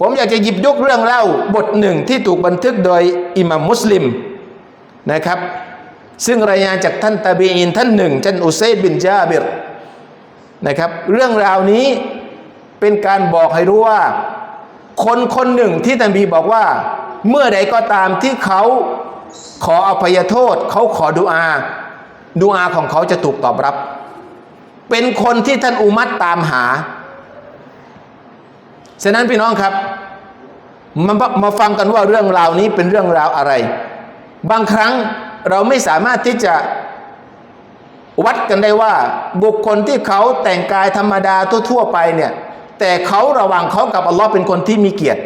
ผมอยากจะหยิบยกเรื่องเล่าบทหนึ่งที่ถูกบันทึกโดยอิหมัมมุสลิมนะครับ ซึ่งรายงานจากท่านตาบีอินท่านหนึ่งท่านอุเซดบินจาบิรนะครับ เรื่องราวนี้เป็นการบอกให้รู้ว่า คนคนหนึ่งที่ท่านบีบอกว่า เมื่อใดก็ตามที่เขาขออภัยโทษ เขาขอดุอาดุอาของเขาจะถูกตอบรับ เป็นคนที่ท่านอุมัตตามหา ฉะนั้นพี่น้องครับมามาฟังกันว่าเรื่องราวนี้เป็นเรื่องราวอะไร บางครั้งเราไม่สามารถที่จะวัดกันได้ว่า บุคคลที่เขาแต่งกายธรรมดาทั่วๆไปเนี่ยแต่เขาระหว่างเขากับอัลลอฮ์เป็นคนที่มีเกียรติ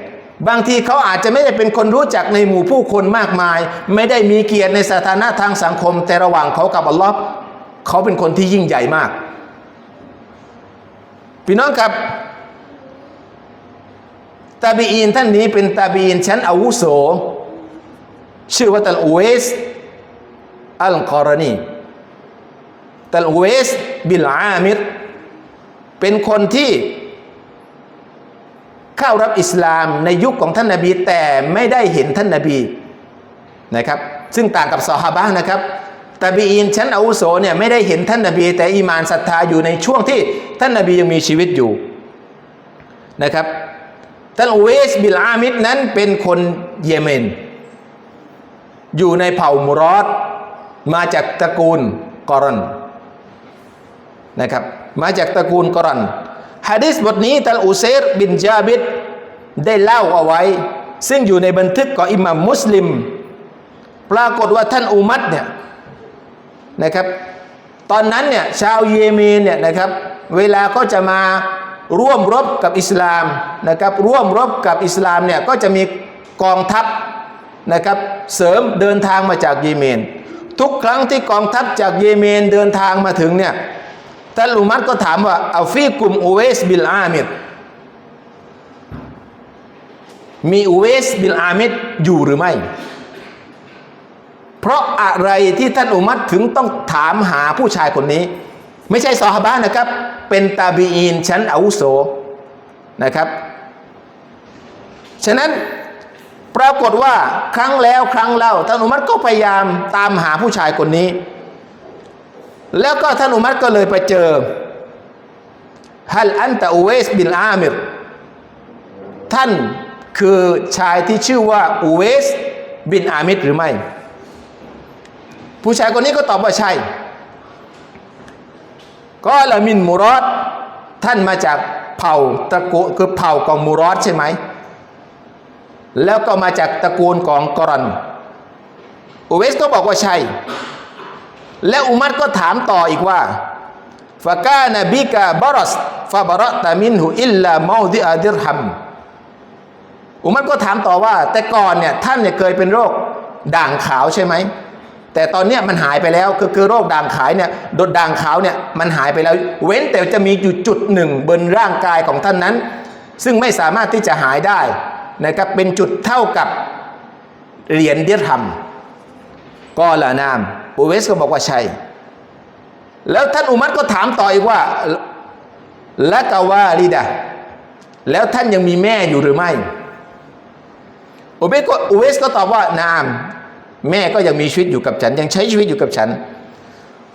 บางทีเขาอาจจะไม่ได้เป็นคนรู้จักในหมู่ผู้คนมากมาย ไม่ได้มีเกียรติในสถานะทางสังคม แต่ระหว่างเขากับอัลลอฮ์เขาเป็นคนที่ยิ่งใหญ่มาก พี่น้องครับ ตาบีอินท่านนี้เป็นตาบีอินชั้นอาวุโส ชื่อว่าตัลอูเวสอัลกอรณีตัลอูเวสบิลอามิรเป็นคนที่เข้ารับอิสลามในยุคของท่านนาบี แต่ไม่ได้เห็นท่านนาบีนะครับ ซึ่งต่างกับซอฮาบะห์นะครับตาบีอินชั้นอาวุโสเนี่ยไม่ได้เห็นท่านนาบี แต่อีมานศรัทธาอยู่ในช่วงที่ท่านนาบียังมีชีวิตอยู่นะครับ ท่านอุเวสบิลอามิดนั้นเป็นคนเยเมน อยู่ในเผ่ามุรอดมาจากตระกูลกอรันนะครับ มาจากตระกูลกอรันฮะดิษบทนี้ท่านอุเซรบินจาบิดได้เล่าเอาไว้ ซึ่งอยู่ในบันทึกของอิหมัมมุสลิม ปรากฏว่าท่านอุมัดเนี่ยนะครับ ตอนนั้นเนี่ยชาวเยเมนเนี่ยนะครับ เวลาก็จะมา ร่วมรบกับอิสลามนะครับร่วมรบกับอิสลามเนี่ยก็จะมีกองทัพนะครับเสริมเดินทางมาจากเยเมน ทุกครั้งที่กองทัพจากเยเมนเดินทางมาถึงเนี่ยท่านอุมัดก็ถามว่าอัลฟีกุมอเวสบิลอามิดมีอเวสบิลอามิดอยู่หรือไม่ เพราะอะไรที่ท่านอุมัดถึงต้องถามหาผู้ชายคนนี้ ไม่ใช่ซอฮาบะนะครับ เป็นตาบีอีนชั้นอาวุโสนะครับ ฉะนั้นปรากฏว่าครั้งแล้วครั้งเล่าท่านอุมัดก็พยายามตามหาผู้ชายคนนี้ แล้วก็ท่านอุมัดก็เลยไปเจอฮัลอันตะอุเวสบินอามิรท่านคือชายที่ชื่อว่าอุเวสบินอามิรหรือไม่ ผู้ชายคนนี้ก็ตอบว่าใช่ ก็ละมินมูรอดท่านมาจากเผ่าตระกูลคือเผ่าของมูรอดใช่ไหม แล้วก็มาจากตระกูลของกรันอุเวสก็บอกว่าใช่ และอุมัดก็ถามต่ออีกว่าฟากานบิกาบรอสฟาบารอตามินหูอิลลามาดิอาดิรฮัมอุมัดก็ถามต่อว่า แต่ก่อนเนี่ยท่านเนี่ยเคยเป็นโรคด่างขาวใช่ไหม แต่ตอนเนี้ยมันหายไปแล้วคือคือโรคด่างขายเนี่ยดดด่างขาวเนี่ยมันหายไปแล้ว เว้นแต่จะมีอยู่จุดหนึ่งบนร่างกายของท่านนั้น ซึ่งไม่สามารถที่จะหายได้นะครับเป็นจุดเท่ากับเหรียญเดียธรรมก็ละนามอุเวสก็บอกว่าใช่แล้วท่านอุมัดก็ถามต่ออีกว่าละกาวาลิดะแล้วท่านยังมีแม่อยู่หรือไม่อุเวสก็อุเวสก็ตอบว่านาม แม่ก็ยังมีชีวิตอยู่กับฉัน ยังใช้ชีวิตอยู่กับฉัน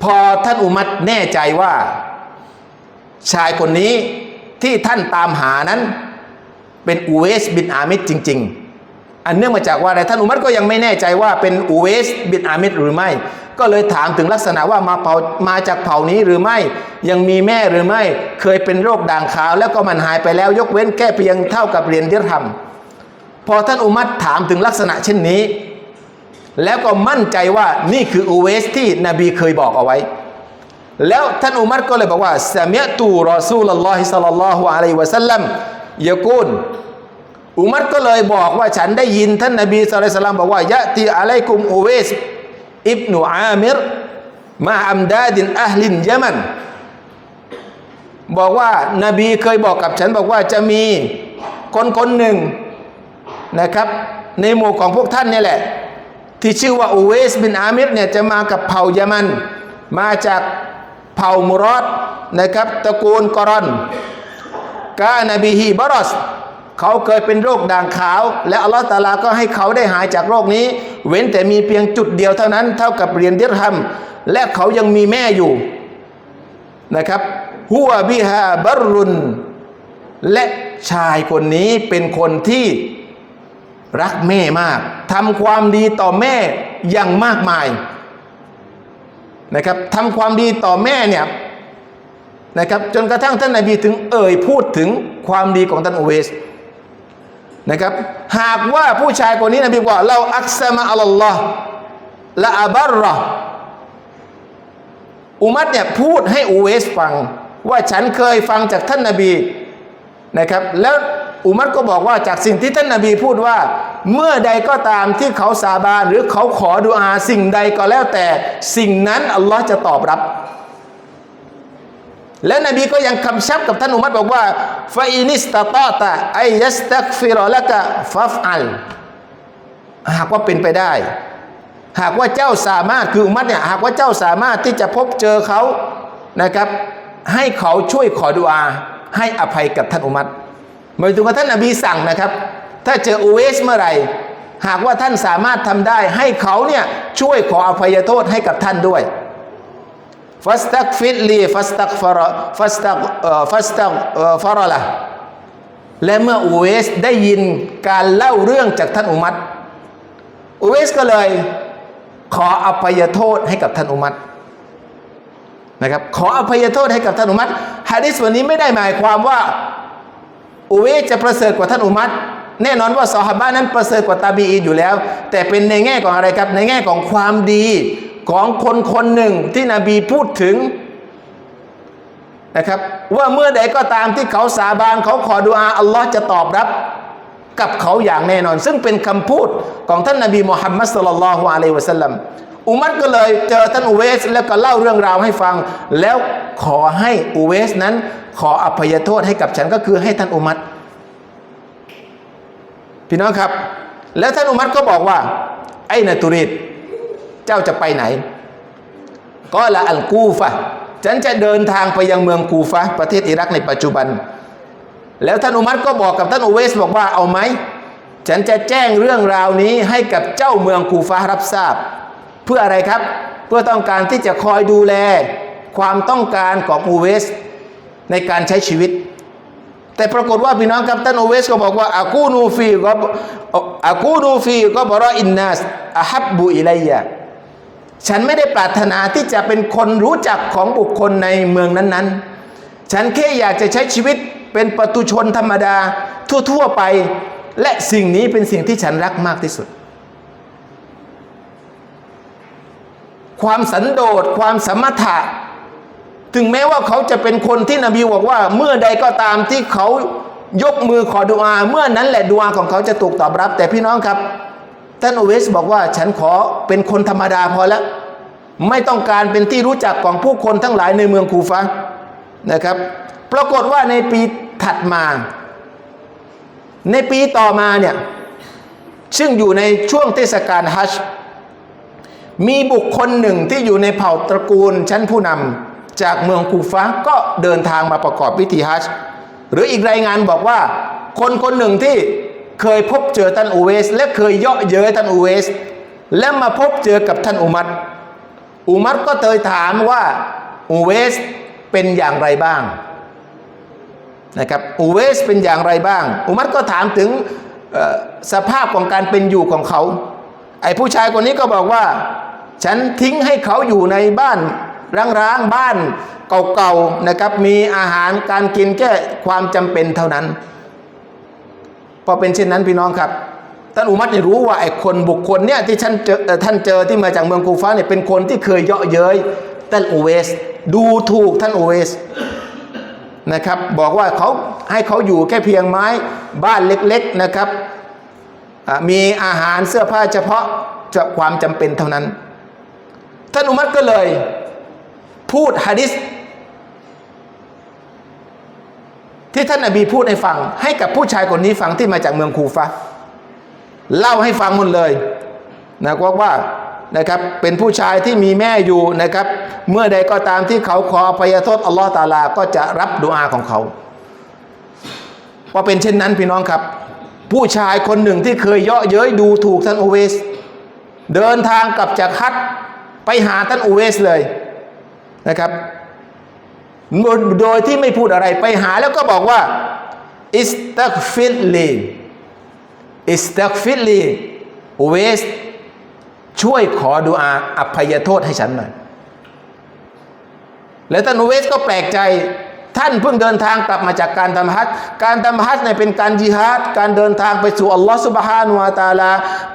พอท่านอุมัดแน่ใจว่า ชายคนนี้ที่ท่านตามหานั้นเป็นอูเวสบินอามิดจริง ๆ อันเนื่องมาจากว่าอะไรท่านอุมัดก็ยังไม่แน่ใจว่าเป็นอูเวสบินอามิดหรือไม่ ก็เลยถามถึงลักษณะว่ามาเผามาจากเผ่านี้หรือไม่ ยังมีแม่หรือไม่ เคยเป็นโรคด่างขาวแล้วก็มันหายไปแล้วยกเว้นแค่เพียงเท่ากับเรียญเดียรธรรมพอท่านอุมัดถามถึงลักษณะเช่นนี้ แล้วก็มั่นใจว่านี่คืออูเวสที่นบีเคยบอกเอาไว้ แล้วท่านอุมัรก็เลยบอกว่าสมียตูรอซูลลอฮิสัลลัลลอฮุอะลัยวะสัลลัมยะกูลอุมัรก็เลยบอกว่าฉันได้ยินท่านนบีสุลัยสัลลัมบอกว่ายะตีอะลัยกุมอูเวสอิบนุอามิรมาอัมดาดินอัฮลินยะมันบอกว่านบีเคยบอกกับฉันบอกว่าจะมีคนคนหนึ่งนะครับ ในหมู่ของพวกท่านนี่แหละ ที่ชื่อว่าอูเวสบินอามิรเนี่ยจะมากับเผ่ายามัน มาจากเผ่ามุรอดนะครับตระกูลกรอนกานบีฮีบรอสเขาเคยเป็นโรคด่างขาว และอัลลอฮฺตาลาก็ให้เขาได้หายจากโรคนี้ เว้นแต่มีเพียงจุดเดียวเท่านั้น เท่ากับเหรียญดิรฮัมและเขายังมีแม่อยู่นะครับฮัวบิฮาบรุนและชายคนนี้เป็นคนที่ รักแม่มากทำความดีต่อแม่อย่างมากมายนะครับทำความดีต่อแม่เนี่ยนะครับจนกระทั่งท่านนาบีถึงเอ่ยพูดถึงความดีของท่านอุเวสนะครับหากว่าผู้ชายคนนี้นบีบอกว่าเราอักษมะอัลลอฮ์ละอับรรออุมัดเนี่ยพูดให้อุเวสฟังว่าฉันเคยฟังจากท่านนาบีนะครับแล้ว อุมัดก็บอกว่าจากสิ่งที่ท่านนาบีพูดว่า เมื่อใดก็ตามที่เขาสาบานหรือเขาขอดุอาสิ่งใดก็แล้วแต่สิ่งนั้นอัลลอฮ์จะตอบรับ และนบีก็ยังคำชับกับท่านอุมัดบอกว่าฟาอินิสตาตอตะไอยัสตักฟิรอละกะฟัฟอัลหากว่าเป็นไปได้ หากว่าเจ้าสามารถคืออุมัดเนี่ยหากว่าเจ้าสามารถที่จะพบเจอเขานะครับ ให้เขาช่วยขอดุอาให้อภัยกับท่านอุมัด หมายถึงว่าท่านนบีสั่งนะครับ ถ้าเจออุเวสเมื่อไหร่ หากว่าท่านสามารถทำได้ให้เขาเนี่ยช่วยขออภัยโทษให้กับท่านด้วยฟัสตักฟิดลีฟัสตักฟารฟัสตักฟัสตักฟารละและเมื่ออุเวสได้ยินการเล่าเรื่องจากท่านอุมัดอุเวสก็เลยขออภัยโทษให้กับท่านอุมัดนะครับขออภัยโทษให้กับท่านอุมัดฮะดิษวันนี้ไม่ได้หมายความว่า อุเวจะประเสริฐกว่าท่านอุมัดแน่นอนว่าซอฮาบะนั้นประเสริฐกว่าตาบีอีนอยู่แล้ว แต่เป็นในแง่ของอะไรครับในแง่ของความดีของคนคนหนึ่งที่นบีพูดถึงนะครับว่าเมื่อใดก็ตามที่เขาสาบานเขาขอดุอาอัลลอฮ์จะตอบรับกับเขาอย่างแน่นอน ซึ่งเป็นคำพูดของท่านนบีมุฮัมมัดสุลลัลลอฮุอะลัยวะสัลลัม อุมัดก็เลยเจอท่านอุเวสแล้วก็เล่าเรื่องราวให้ฟัง แล้วขอให้อุเวสนั้น ขออภัยโทษให้กับฉันก็คือให้ท่านอุมัดพี่น้องครับ แล้วท่านอุมัดก็บอกว่า ไอ้นาตุริดเจ้าจะไปไหน ก็ละอัลกูฟะฉันจะเดินทางไปยังเมืองกูฟะประเทศอิรักในปัจจุบัน แล้วท่านอุมัรก็บอกกับท่านอุเวสบอกว่าเอาไหมฉันจะแจ้งเรื่องราวนี้ให้กับเจ้าเมืองกูฟะรับทราบ พื่ออะไรครับ เพื่อต้องการที่จะคอยดูแลความต้องการของอุเวสในการใช้ชีวิต แต่ปรากฏว่าพี่น้องครับท่านอุเวสก็บอกว่าอากูนูฟีก็อากูนูฟีก็บรออินนัสอาฮับบุอิลัยยะฉันไม่ได้ปรารถนาที่จะเป็นคนรู้จักของบุคคลในเมืองนั้นๆ ฉันแค่อยากจะใช้ชีวิตเป็นปตุชนธรรมดาทั่วๆไป และสิ่งนี้เป็นสิ่งที่ฉันรักมากที่สุด ความสันโดษความสมถะ ถึงแม้ว่าเขาจะเป็นคนที่นบีบอกว่า เมื่อใดก็ตามที่เขายกมือขอดุอาเมื่อนั้นแหละดุอาของเขาจะถูกตอบรับ แต่พี่น้องครับท่านอเวสบอกว่าฉันขอเป็นคนธรรมดาพอแล้วไม่ต้องการเป็นที่รู้จักของผู้คนทั้งหลายในเมืองคูฟะนะครับ ปรากฏว่าในปีถัดมา ในปีต่อมาเนี่ยซึ่งอยู่ในช่วงเทศกาลฮัจญ์ มีบุคคลหนึ่งที่อยู่ในเผ่าตระกูลชั้นผู้นำจากเมืองคูฟะก็เดินทางมาประกอบพิธีฮัจหรืออีกรายงานบอกว่า คนคนหนึ่งที่เคยพบเจอท่านอูเวส และเคยเยาะเย้ยท่านอูเวส และมาพบเจอกับท่านอุมัดอุมัดก็เตยถามว่าอูเวสเป็นอย่างไรบ้างนะครับอูเวสเป็นอย่างไรบ้าง อุมัดก็ถามถึงสภาพของการเป็นอยู่ของเขา ไอ้ผู้ชายคนนี้ก็บอกว่า ฉันทิ้งให้เขาอยู่ในบ้านร้างๆบ้านเก่าๆนะครับ มีอาหารการกินแค่ความจำเป็นเท่านั้น พอเป็นเช่นนั้นพี่น้องครับท่านอุมัดเนี่ยรู้ว่าไอ้คนบุคคลเนี่ยที่ท่านเจอท่านเจอที่มาจากเมืองกูฟ้าเนี่ยเป็นคนที่เคยเยาะเย้ยท่านอูเวส ดูถูกท่านอูเวสนะครับ บอกว่าเขาให้เขาอยู่แค่เพียงไม้บ้านเล็กๆนะครับ มีอาหารเสื้อผ้าเฉพาะจะความจำเป็นเท่านั้น ท่านอุมัดก็เลย พูดฮะดิษที่ท่านนาบีพูดให้ฟัง ให้กับผู้ชายคนนี้ฟังที่มาจากเมืองคูฟะเล่าให้ฟังหมดเลยนะว่าว่านะครับเป็นผู้ชายที่มีแม่อยู่นะครับ เมื่อใดก็ตามที่เขาขออภัยโทษอัลลอฮฺตาลา ก็จะรับดุอาของเขาพอเป็นเช่นนั้นพี่น้องครับ ผู้ชายคนหนึ่งที่เคยเยาะเย้ยดูถูกท่านอุเวส เดินทางกลับจากฮัจญ์ ไปหาท่านอุเวสเลยนะครับโดยที่ไม่พูดอะไรไปหาแล้วก็บอกว่าอิสตักฟิลลีอิสตักฟิลลีอุเวส ช่วยขอดุอาอภัยโทษให้ฉันหน่อยแล้วท่านอุเวสก็แปลกใจ ท่านเพิ่งเดินทางกลับมาจากการทำฮัจการทำฮัจเนี่ยเป็นการจิฮาดการเดินทางไปสู่อัลลอฮฺสุบฮานุวาตาลา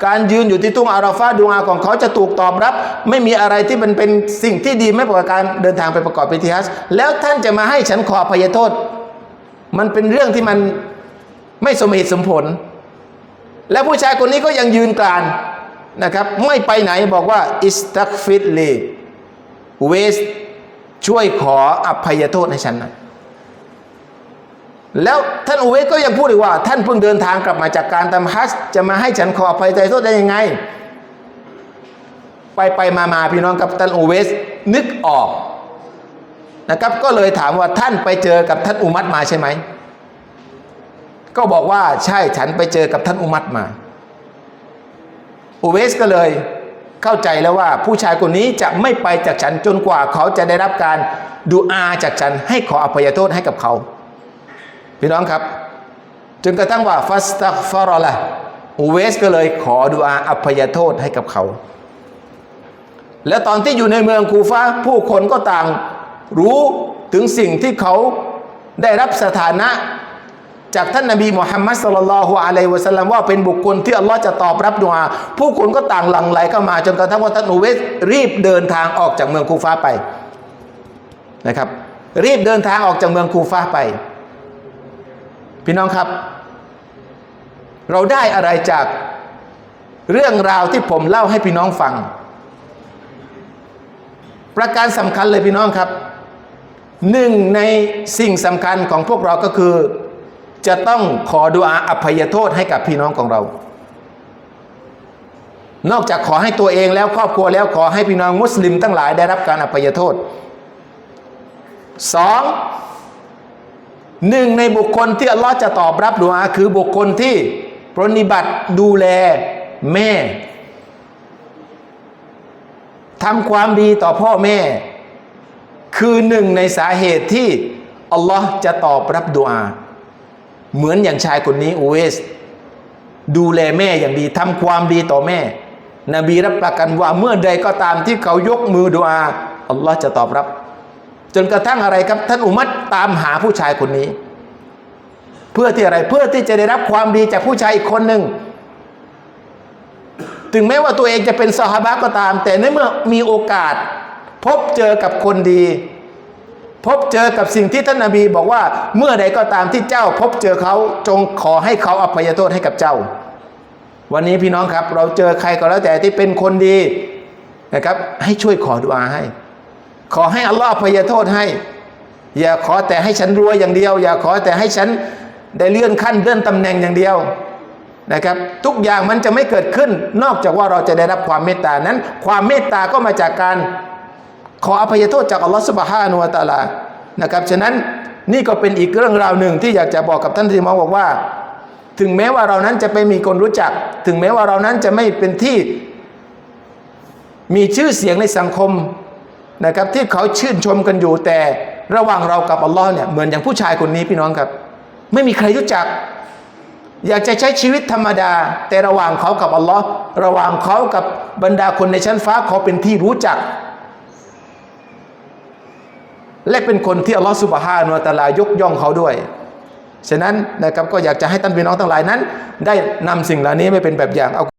การยืนอยู่ที่ทุ่งอาราฟาดุอาของเขาจะถูกตอบรับ ไม่มีอะไรที่มันเป็นสิ่งที่ดีไม่กว่าการเดินทางไปประกอบพิธีฮัจแล้วท่านจะมาให้ฉันขออภัยโทษ มันเป็นเรื่องที่มันไม่สมเหตุสมผล และผู้ชายคนนี้ก็ยังยืนกรานนะครับไม่ไปไหนบอกว่าอิสตักฟิดลีเวสช่วยขออภัยโทษให้ฉันหน่อย แล้วท่านอุเวสก็ยังพูดอีกว่า ท่านเพิ่งเดินทางกลับมาจากการทำฮัจจะมาให้ฉันขออภัยโทษได้ยังไง ไปไปมามาพี่น้องกับท่านอุเวสนึกออกนะครับ ก็เลยถามว่าท่านไปเจอกับท่านอุมัตมาใช่ไหมก็บอกว่าใช่ฉันไปเจอกับท่านอุมัตมา อุเวสก็เลยเข้าใจแล้วว่า ผู้ชายคนนี้จะไม่ไปจากฉันจนกว่าเขาจะได้รับการดูอาจากฉันให้ขออภัยโทษให้กับเขา พี่น้องครับ จนกระทั่งว่าฟัสตักฟารอละอุเวสก็เลยขอดูอาอภัยโทษให้กับเขา แล้วตอนที่อยู่ในเมืองคูฟาผู้คนก็ต่างรู้ถึงสิ่งที่เขาได้รับสถานะจากท่านนบีมุฮัมมัดสุลลัลฮุอะลัยวะสัลลัมว่าเป็นบุคคลที่อัลลอฮ์จะตอบรับดุอาผู้คนก็ต่างหลั่งไหลเข้ามาจนกระทั่งว่าท่านอุเวสรีบเดินทางออกจากเมืองคูฟาไปนะครับ รีบเดินทางออกจากเมืองคูฟาไป พี่น้องครับ เราได้อะไรจากเรื่องราวที่ผมเล่าให้พี่น้องฟัง ประการสำคัญเลยพี่น้องครับหนึ่งในสิ่งสำคัญของพวกเราก็คือ จะต้องขอดุอาอภัยโทษให้กับพี่น้องของเรา นอกจากขอให้ตัวเองแล้วครอบครัวแล้วขอให้พี่น้องมุสลิมทั้งหลายได้รับการอภัยโทษสอง หนึ่งในบุคคลที่อัลลอฮ์จะตอบรับดุอาคือบุคคลที่ปรนิบัติดูแลแม่ทำความดีต่อพ่อแม่ คือหนึ่งในสาเหตุที่อัลลอฮ์จะตอบรับดุอาเหมือนอย่างชายคนนี้อูเวส ดูแลแม่อย่างดีทำความดีต่อแม่ นบีรับประกันว่าเมื่อใดก็ตามที่เขายกมือดุอาอัลลอฮ์จะตอบรับ จนกระทั่งอะไรครับท่านอุมัตตามหาผู้ชายคนนี้ เพื่อที่อะไรเพื่อที่จะได้รับความดีจากผู้ชายอีกคนหนึ่งถึงแม้ว่าตัวเองจะเป็นซอฮาบะก็ตาม แต่ในเมื่อมีโอกาส พบเจอกับคนดี พบเจอกับสิ่งที่ท่านนาบีบอกว่าเมื่อใดก็ตามที่เจ้า พบเจอเขาจงขอให้เขาอภัยโทษให้กับเจ้า วันนี้พี่น้องครับ เราเจอใครก็แล้วแต่ที่เป็นคนดีนะครับ ให้ช่วยขอดุอาให้ ขอให้อัลลอฮ์อภัยโทษให้ อย่าขอแต่ให้ฉันรวยอย่างเดียว อย่าขอแต่ให้ฉันได้เลื่อนขั้นเลื่อนตำแหน่งอย่างเดียวนะครับ ทุกอย่างมันจะไม่เกิดขึ้น นอกจากว่าเราจะได้รับความเมตตานั้น ความเมตตาก็มาจากการ ขออภัยโทษจากอัลลอฮฺสุบฮานุวะตะอาลานะครับฉะนั้นนี่ก็เป็นอีกเรื่องราวหนึ่งที่อยากจะบอกกับท่านที่มาบอกว่า ถึงแม้ว่าเรานั้นจะไม่มีคนรู้จัก ถึงแม้ว่าเรานั้นจะไม่เป็นที่มีชื่อเสียงในสังคม นะครับที่เขาชื่นชมกันอยู่แต่ระหว่างเรากับอัลลอฮ์เนี่ยเหมือนอย่างผู้ชายคนนี้พี่น้องครับ ไม่มีใครรู้จัก อยากจะใช้ชีวิตธรรมดา แต่ระหว่างเขากับอัลลอฮ์ระหว่างเขากับบรรดาคนในชั้นฟ้าเขาเป็นที่รู้จัก และเป็นคนที่อัลลอฮฺสุบฮานุวตะอาลายกย่องเขาด้วยฉะนั้นนะครับก็อยากจะให้ท่านพี่น้องทั้งหลายนั้น ได้นำสิ่งเหล่านี้ไม่เป็นแบบอย่างเอา